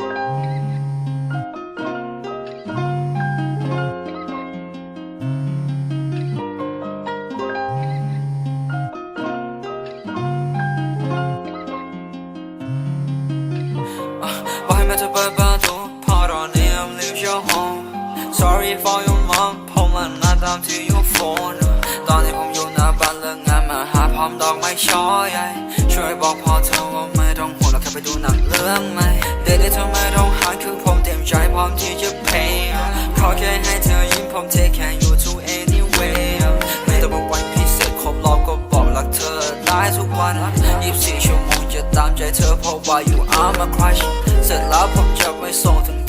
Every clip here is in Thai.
บอกให้แม่เธอเปิดประตูพอตอนนี้ I'm leave your home sorry for your mom ผมมันมาตามที่ your phone ตอนนี้ผมอยู่หน้าบ้านเลิกงานมาหาพร้อมดอกไม้ช่อใหญ่ช่วยบอกพ่อเธอว่า ไปดูหนังเรื่องใหม่เด็กๆเธอไมต้องหาคือผมเต็มใจพร้อมที่จะเพย์ขอแค่ให้เธอยิ้มผมเทแค่อยู่ทุก anyway ไม่ต้องบอกวันพิเศษครบรอบก็บอกรักเธอได้ทุกวัน24ชั่วโมงจะตามใจเธอเพราะว่า you are my crush เสร็จแล้วผมจะไปส่งถึงที่ส่ง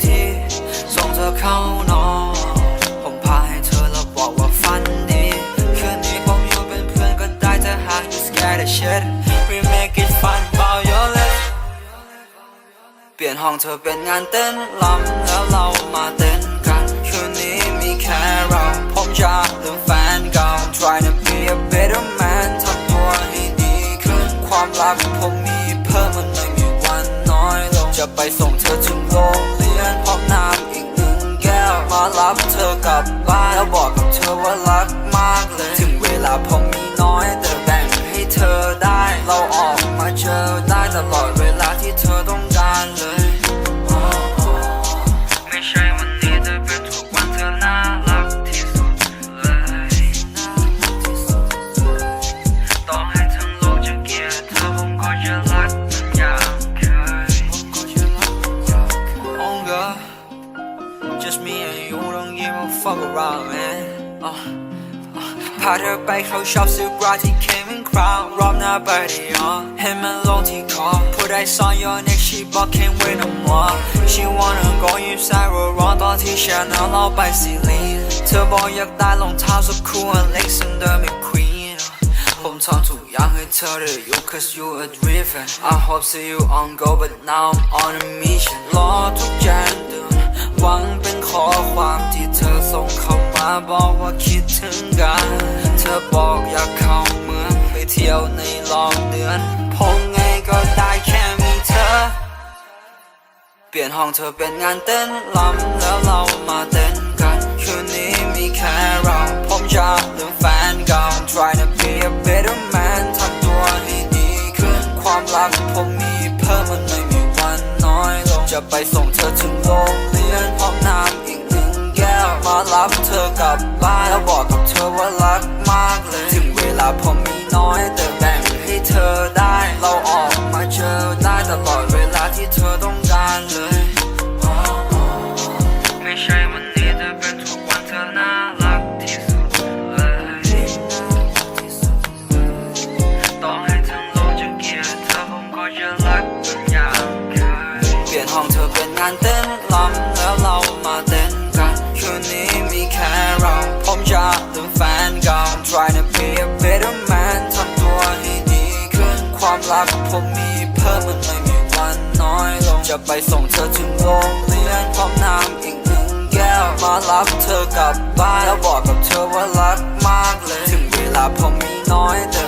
ลี่ยนห้องเธอเป็นงานเต้นลำแล้วเรามาเต้นกันคืนนี้มีแค่เราผมจะลืมแฟนเก่า try to be a better man ทำตัวให้ดีขึ้น ความลับผมมีเพิ่มมันไม่มีวันน้อยลง จะไปส่งเธอถึงโรงเรียนพร้อมน้ำอีกหนึ่งแก้ว มารับเธอกลับบ้าน Put ice on your neck she บอก can't wait no more She wanna go inside รอรอตอนที่ Chanel เราไปซีรีส์เธอบอกอยากได้รองเท้าสักคู่ Alexander McQueen ผมทำทุกอย่างให้เธอได้อยู่ cause you are driven I hope see you on go but now I'm on a mission บอกว่าคิดถึงกัน เธอบอกอยากเข้าเมืองไปเที่ยวในรอบเดือน ผมไงก็ได้แค่มีเธอ เปลี่ยนห้องเธอเป็นงานเต้นลำแล้วเรามาเต้นกัน คืนนี้มีแค่เรา ผมจะลืมแฟนเก่า try to be a better man ทำตัวให้ดีขึ้นความรักผมมีเพิ่มมันไม่มีวันน้อยลง จะไปส่งเธอถึงโรง ตลอดเวลาที่เธอต้องการเลย ไม่ใช่วันนี้แต่เป็นทุกวันเธอน่ารักที่สุดเลย ต่อให้ทั้งโลกจะเกลียดเธอผมก็จะรักมันอย่างเคย เปลี่ยนห้องเธอเป็นงานเต้นลำแล้วเรามาเต้นกันคืนนี้มีแค่เราผมจะลืมแฟนเก่า try to be a better man ทำตัวให้ดีขึ้นความรักผมมีเพิ่ม จะไปส่งเธอถึงโรงเรียนพร้อมน้ำอีกหนึ่งแก้วมารับเธอกลับบ้านแล้วบอกกับเธอว่ารักมากเลย ถึงเวลาผมมีน้อยแต่